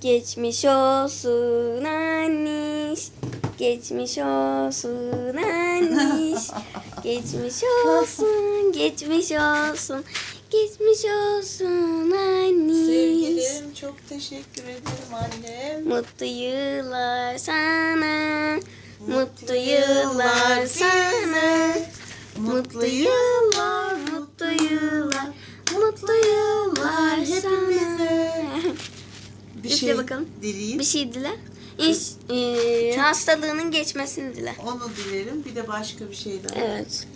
Geçmiş olsun anniş. Geçmiş olsun anniş. Geçmiş olsun, geçmiş olsun. Geçmiş olsun anniş. Sevgilim çok teşekkür ederim annem. Mutlu yıllar sana. Mutlu yıllar sana. Mutlu yıllar, mutlu yıllar. Mutlu yıllar sana. Bir Üfle şey bakalım. dileyim. Bir şey dile. İş, e, hastalığının geçmesini dile. Onu dilerim. Bir de başka bir şey daha. Evet.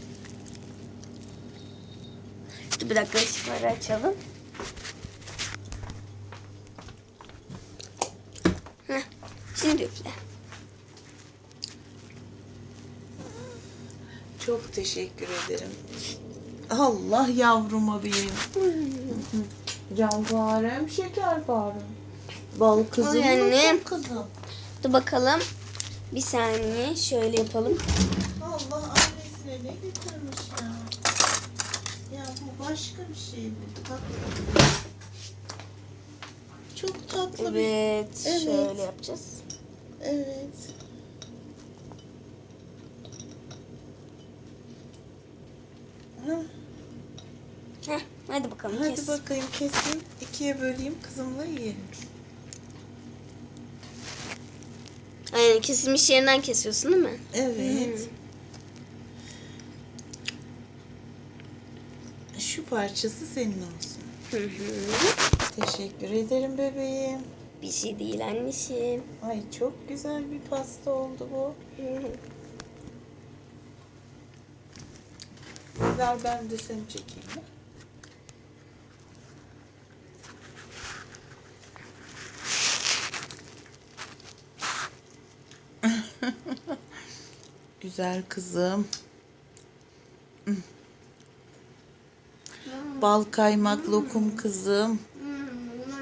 Dur bir dakika ışıkları açalım. Heh, şimdi üfle. Çok teşekkür ederim. Allah yavruma benim. Canfarem, şekerparem. Bal kızım, annem. kızım. Dur bakalım. Bir saniye şöyle yapalım. Allah annesine ne getirmiş ya. Ya bu başka bir şey. Bak. Çok tatlı bir. Evet, Evet. şöyle yapacağız. Evet. Heh, hadi bakalım Hadi kes. bakayım kesin. ikiye böleyim kızımla yiyelim. Aynen kesilmiş yerinden kesiyorsun değil mi? Evet. Şu parçası senin olsun. Hı hı. Teşekkür ederim bebeğim. Bir şey değil anneciğim. Ay çok güzel bir pasta oldu bu. Hı hı. Ver ben de seni çekeyim. güzel kızım. Bal kaymak lokum kızım.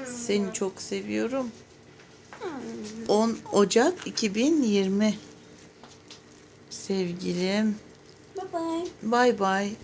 Seni çok seviyorum. 10 Ocak 2020. Sevgilim. Bye bye. Bay bay.